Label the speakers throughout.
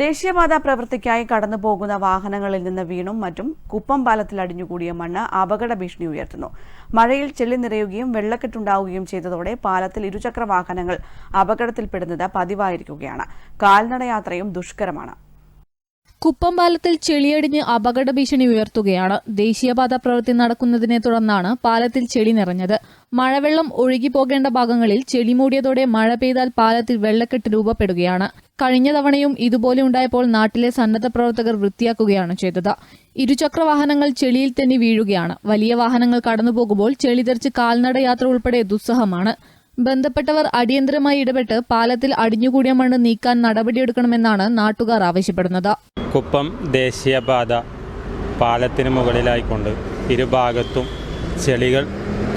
Speaker 1: ദേശീയപാത പ്രവൃത്തിക്കായി കടന്നു പോകുന്ന വാഹനങ്ങളിൽ നിന്ന് വീണും മറ്റും കുപ്പം പാലത്തിൽ അടിഞ്ഞുകൂടിയ മണ്ണ് അപകട ഭീഷണി ഉയർത്തുന്നു. മഴയിൽ ചെളി നിറയുകയും വെള്ളക്കെട്ടുണ്ടാവുകയും ചെയ്തതോടെ പാലത്തിൽ ഇരുചക്ര വാഹനങ്ങൾ അപകടത്തിൽപ്പെടുന്നത് പതിവായിരിക്കുകയാണ്. കാൽനടയാത്രയും ദുഷ്കരമാണ്.
Speaker 2: കുപ്പം പാലത്തിൽ ചെളിയടിഞ്ഞ് അപകട ഭീഷണി ഉയർത്തുകയാണ്. ദേശീയപാത പ്രവൃത്തി നടക്കുന്നതിനെ തുടർന്നാണ് പാലത്തിൽ ചെളി നിറഞ്ഞത്. മഴവെള്ളം ഒഴുകി പോകേണ്ട ഭാഗങ്ങളിൽ ചെളി മൂടിയതോടെ മഴ പെയ്താൽ പാലത്തിൽ വെള്ളക്കെട്ട് രൂപപ്പെടുകയാണ്. കഴിഞ്ഞ തവണയും ഇതുപോലെ ഉണ്ടായപ്പോൾ നാട്ടിലെ സന്നദ്ധ പ്രവർത്തകർ വൃത്തിയാക്കുകയാണ് ചെയ്തത്. ഇരുചക്ര വാഹനങ്ങൾ ചെളിയിൽ തന്നെ വീഴുകയാണ്. വലിയ വാഹനങ്ങൾ കടന്നുപോകുമ്പോൾ ചെളി തെറിച്ച് കാൽനട യാത്ര ഉൾപ്പെടെ ദുസ്സഹമാണ്. ബന്ധപ്പെട്ടവർ അടിയന്തരമായി ഇടപെട്ട് പാലത്തിൽ അടിഞ്ഞുകൂടിയ മണ്ണ് നീക്കാൻ നടപടിയെടുക്കണമെന്നാണ് നാട്ടുകാർ ആവശ്യപ്പെടുന്നത്.
Speaker 3: കുപ്പം ദേശീയപാത പാലത്തിന് മുകളിലായിക്കൊണ്ട് ഇരുഭാഗത്തും ചെളികൾ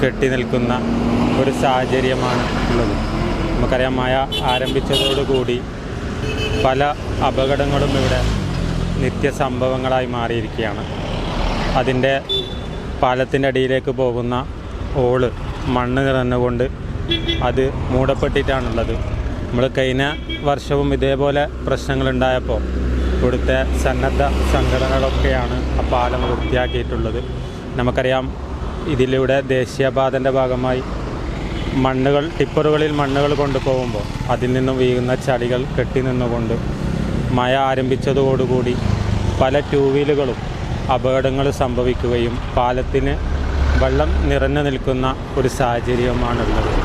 Speaker 3: കെട്ടി നിൽക്കുന്ന ഒരു സാഹചര്യമാണ് ഉള്ളത്. നമുക്കറിയാം മഴ ആരംഭിച്ചതോടുകൂടി പല അപകടങ്ങളും ഇവിടെ നിത്യസംഭവങ്ങളായി മാറിയിരിക്കുകയാണ്. അതിന്റെ പാലത്തിന്റെ അടിയിലേക്ക് പോകുന്ന ഓൾ മണ്ണ് നിറഞ്ഞുകൊണ്ട് അത് മൂടപ്പെട്ടിട്ടാണുള്ളത്. നമ്മൾ കഴിഞ്ഞ വർഷവും ഇതേപോലെ പ്രശ്നങ്ങളുണ്ടായപ്പോൾ ഇവിടുത്തെ സന്നദ്ധ സംഘടനകളൊക്കെയാണ് ആ പാലം വൃത്തിയാക്കിയിട്ടുള്ളത്. നമുക്കറിയാം ഇതിലൂടെ ദേശീയപാതന്റെ ഭാഗമായി മണ്ണുകൾ ടിപ്പറുകളിൽ മണ്ണുകൾ കൊണ്ടുപോകുമ്പോൾ അതിൽ നിന്നും വീഴുന്ന ചളികൾ കെട്ടി നിന്നുകൊണ്ട് മഴ ആരംഭിച്ചതോടുകൂടി പല ടൂ വീലുകളും അപകടങ്ങൾ സംഭവിക്കുകയും പാലത്തിന് വെള്ളം നിറഞ്ഞു നിൽക്കുന്ന ഒരു സാഹചര്യമാണുള്ളത്